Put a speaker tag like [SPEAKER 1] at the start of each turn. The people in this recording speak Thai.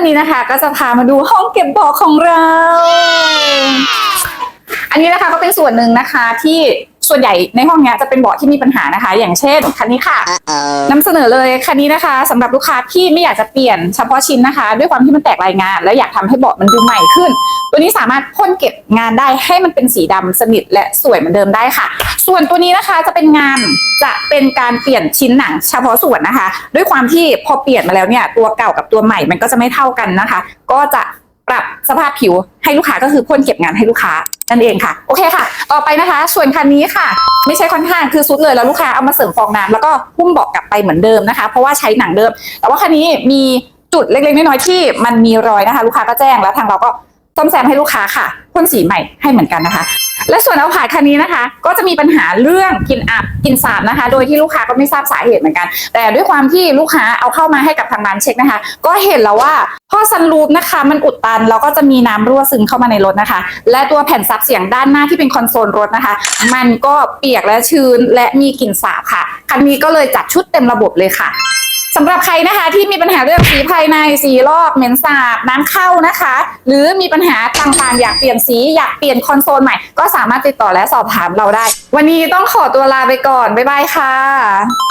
[SPEAKER 1] วันนี้นะคะ ก็จะพามาดูห้องเก็บเบาะของเรา อันนี้นะคะก็เป็นส่วนหนึ่งนะคะที่ ส่วนใหญ่ในห้องเนี้ยจะเป็นเบาะที่มีปัญหานะคะ อย่างเช่นคันนี้ค่ะ
[SPEAKER 2] Uh-oh.
[SPEAKER 1] นำเสนอเลยคันนี้นะคะสำหรับลูกค้าที่ไม่อยากจะเปลี่ยนเฉพาะชิ้นนะคะ ด้วยความที่มันแตกรายงาน และอยากทำให้เบาะมันดูใหม่ขึ้น ตัวนี้สามารถพ่นเก็บงานได้ให้มันเป็นสีดำสนิทและสวยเหมือนเดิมได้ค่ะ ส่วนตัวนี้นะคะจะเป็นงานจะเป็นการเปลี่ยนชิ้นหนังเฉพาะส่วนนะคะ ด้วยความที่พอเปลี่ยนมาแล้วเนี่ยตัวเก่ากับตัวใหม่มันก็จะไม่เท่ากันนะคะ ก็จะปรับสภาพผิวให้ลูกค้าก็คือพ่นเก็บงานให้ลูกค้า นั่นเองค่ะ โอเคค่ะ ต่อไปนะคะ ส่วนคันนี้ค่ะ ไม่ใช่ค่อนข้างคือซุดเลยแล้วลูกค้าเอามาเสริมฟองน้ำแล้วก็หุ้มเบาะกลับไปเหมือนเดิมนะคะ เพราะว่าใช้หนังเดิม แต่ว่าคันนี้มีจุดเล็กๆน้อยๆที่มันมีรอยนะคะ ลูกค้าก็แจ้งแล้วทางเราก็ซ่อมแซมให้ลูกค้าค่ะพ่นสีใหม่ให้เหมือนกันนะคะ และส่วนเอาผาดคันนี้นะคะ ก็จะมีปัญหาเรื่องกลิ่นอับกลิ่นสาบนะคะ โดยที่ลูกค้าก็ไม่ทราบสาเหตุเหมือนกัน แต่ด้วยความที่ลูกค้าเอาเข้ามาให้กับทางร้านเช็คนะคะ ก็เห็นแล้วว่าท่อซันรูปนะคะ มันอุดตันแล้วก็จะมีน้ำรั่วซึมเข้ามาในรถนะคะ และตัวแผ่นซับเสียงด้านหน้าที่เป็นคอนโซลรถนะคะ มันก็เปียกและชื้นและมีกลิ่นสาบค่ะคันนี้ก็เลยจัดชุดเต็มระบบเลยค่ะ สำหรับใครนะคะที่มีปัญหาเรื่องสีภายในสีลอกเหม็นสาบน้ำเข้านะคะ หรือมีปัญหาต่างๆ อยากเปลี่ยนสีอยากเปลี่ยนคอนโซลใหม่ ก็สามารถติดต่อและสอบถามเราได้ วันนี้ต้องขอตัวลาไปก่อน บ๊ายบายค่ะ